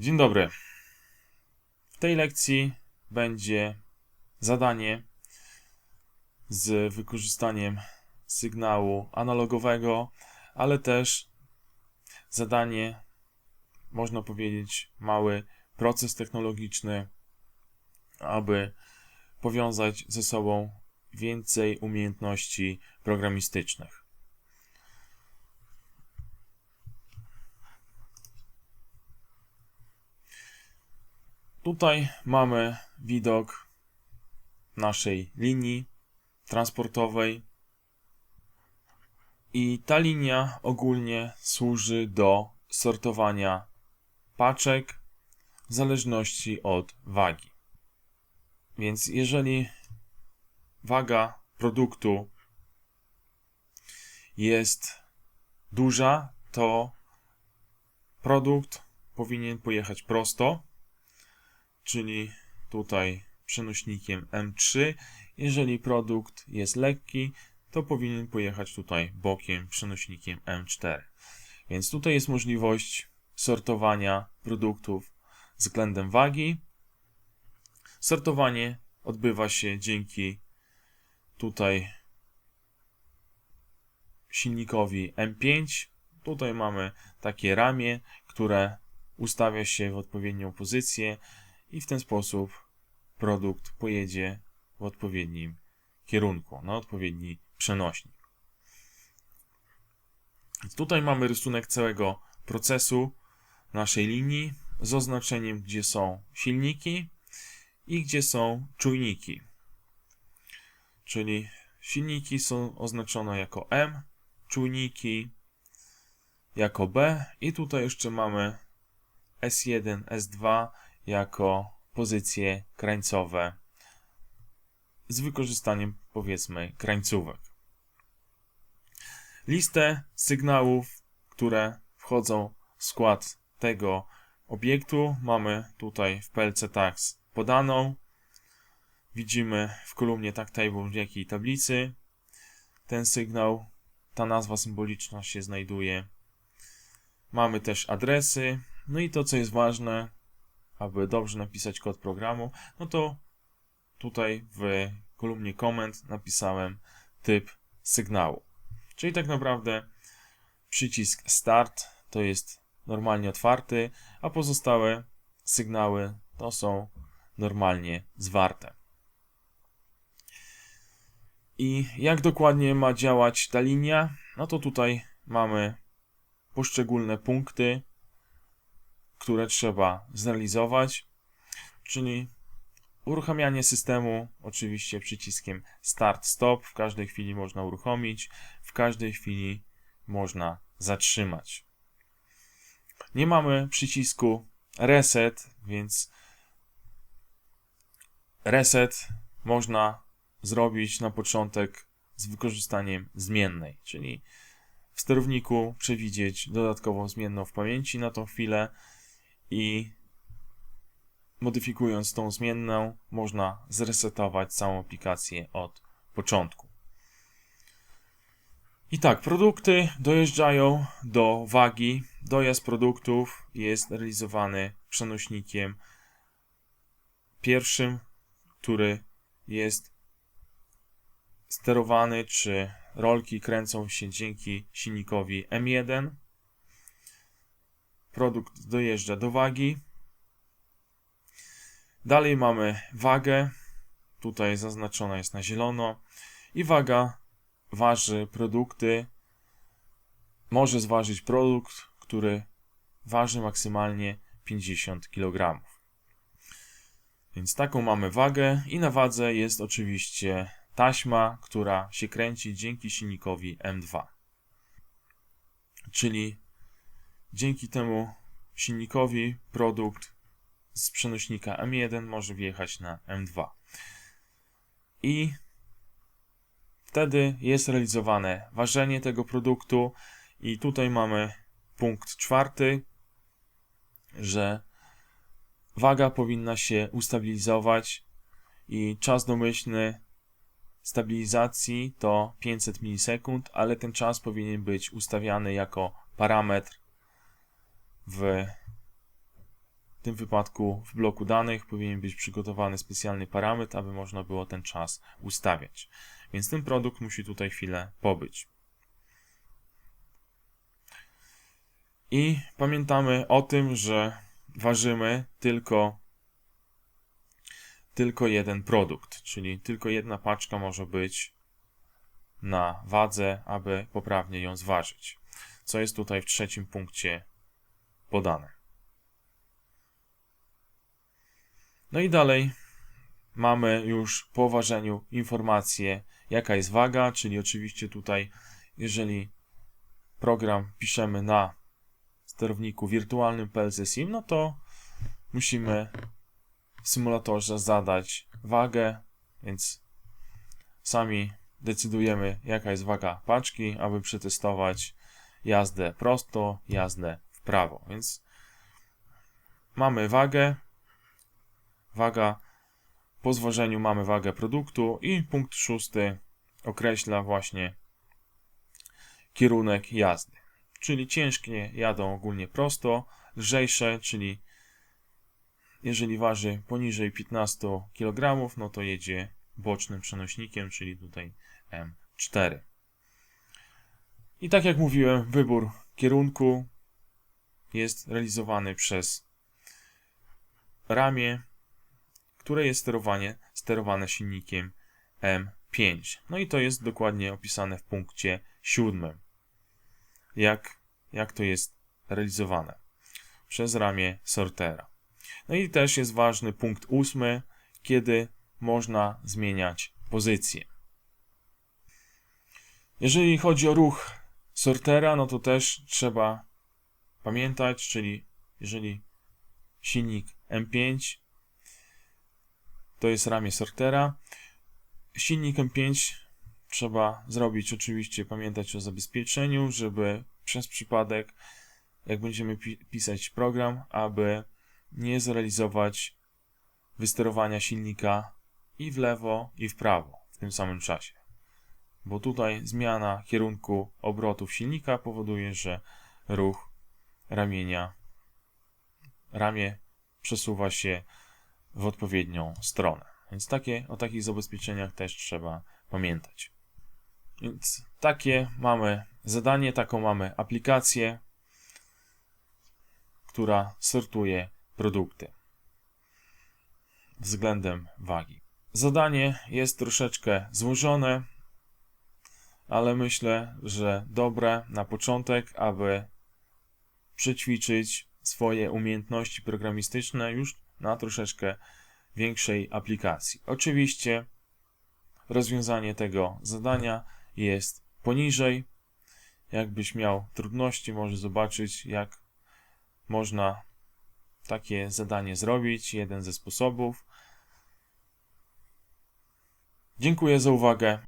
Dzień dobry. W tej lekcji będzie zadanie z wykorzystaniem sygnału analogowego, ale też zadanie, można powiedzieć, mały proces technologiczny, aby powiązać ze sobą więcej umiejętności programistycznych. Tutaj mamy widok naszej linii transportowej. I ta linia ogólnie służy do sortowania paczek w zależności od wagi. Więc jeżeli waga produktu jest duża, to produkt powinien pojechać prosto czyli tutaj przenośnikiem M3. Jeżeli produkt jest lekki, to powinien pojechać tutaj bokiem przenośnikiem M4. Więc tutaj jest możliwość sortowania produktów względem wagi. Sortowanie odbywa się dzięki tutaj silnikowi M5. Tutaj mamy takie ramię, które ustawia się w odpowiednią pozycję i w ten sposób produkt pojedzie w odpowiednim kierunku, na odpowiedni przenośnik. Tutaj mamy rysunek całego procesu naszej linii z oznaczeniem, gdzie są silniki i gdzie są czujniki. Czyli silniki są oznaczone jako M, czujniki jako B i tutaj jeszcze mamy S1, S2 jako pozycje krańcowe z wykorzystaniem powiedzmy krańcówek. Listę sygnałów, które wchodzą w skład tego obiektu mamy tutaj w PLC Tags podaną. Widzimy w kolumnie Tagtable w jakiej tablicy ten sygnał, ta nazwa symboliczna się znajduje. Mamy też adresy, no i to co jest ważne, aby dobrze napisać kod programu, no to tutaj w kolumnie komend napisałem typ sygnału. Czyli tak naprawdę przycisk start to jest normalnie otwarty, a pozostałe sygnały to są normalnie zwarte. I jak dokładnie ma działać ta linia? No to tutaj mamy poszczególne punkty, które trzeba zrealizować, czyli uruchamianie systemu, oczywiście przyciskiem Start-Stop, w każdej chwili można uruchomić, w każdej chwili można zatrzymać. Nie mamy przycisku Reset, więc reset można zrobić na początek z wykorzystaniem zmiennej, czyli w sterowniku przewidzieć dodatkową zmienną w pamięci na tą chwilę i modyfikując tą zmienną można zresetować całą aplikację od początku. I tak, produkty dojeżdżają do wagi. Dojazd produktów jest realizowany przenośnikiem pierwszym, który jest sterowany, czy rolki kręcą się dzięki silnikowi M1 produkt dojeżdża do wagi. Dalej mamy wagę. Tutaj zaznaczona jest na zielono. I waga waży produkty. Może zważyć produkt, który waży maksymalnie 50 kg. Więc taką mamy wagę i na wadze jest oczywiście taśma, która się kręci dzięki silnikowi M2. Czyli Dzięki temu silnikowi produkt z przenośnika M1 może wjechać na M2. I wtedy jest realizowane ważenie tego produktu i tutaj mamy punkt czwarty, że waga powinna się ustabilizować i czas domyślny stabilizacji to 500 milisekund, ale ten czas powinien być ustawiany jako parametr w tym wypadku w bloku danych powinien być przygotowany specjalny parametr, aby można było ten czas ustawiać. Więc ten produkt musi tutaj chwilę pobyć. I pamiętamy o tym, że ważymy tylko, tylko jeden produkt, czyli tylko jedna paczka może być na wadze, aby poprawnie ją zważyć. Co jest tutaj w trzecim punkcie podane. No i dalej mamy już po ważeniu informację, jaka jest waga, czyli oczywiście tutaj, jeżeli program piszemy na sterowniku wirtualnym PLC Sim, no to musimy w symulatorze zadać wagę, więc sami decydujemy, jaka jest waga paczki, aby przetestować jazdę prosto, jazdę prawo. Więc mamy wagę, waga, po zważeniu mamy wagę produktu i punkt szósty określa właśnie kierunek jazdy. Czyli ciężkie jadą ogólnie prosto, lżejsze, czyli jeżeli waży poniżej 15 kg, no to jedzie bocznym przenośnikiem, czyli tutaj M4. I tak jak mówiłem, wybór kierunku jest realizowany przez ramię, które jest sterowanie, sterowane silnikiem M5. No i to jest dokładnie opisane w punkcie siódmym. Jak, jak to jest realizowane przez ramię sortera. No i też jest ważny punkt ósmy, kiedy można zmieniać pozycję. Jeżeli chodzi o ruch sortera, no to też trzeba pamiętać, czyli jeżeli silnik M5 to jest ramię sortera, silnik M5 trzeba zrobić oczywiście, pamiętać o zabezpieczeniu, żeby przez przypadek, jak będziemy pi pisać program, aby nie zrealizować wysterowania silnika i w lewo, i w prawo w tym samym czasie. Bo tutaj zmiana kierunku obrotów silnika powoduje, że ruch ramienia, ramię przesuwa się w odpowiednią stronę. Więc takie, o takich zabezpieczeniach też trzeba pamiętać. Więc takie mamy zadanie, taką mamy aplikację, która sortuje produkty względem wagi. Zadanie jest troszeczkę złożone, ale myślę, że dobre na początek, aby przećwiczyć swoje umiejętności programistyczne już na troszeczkę większej aplikacji. Oczywiście rozwiązanie tego zadania jest poniżej. Jakbyś miał trudności, może zobaczyć, jak można takie zadanie zrobić. Jeden ze sposobów. Dziękuję za uwagę.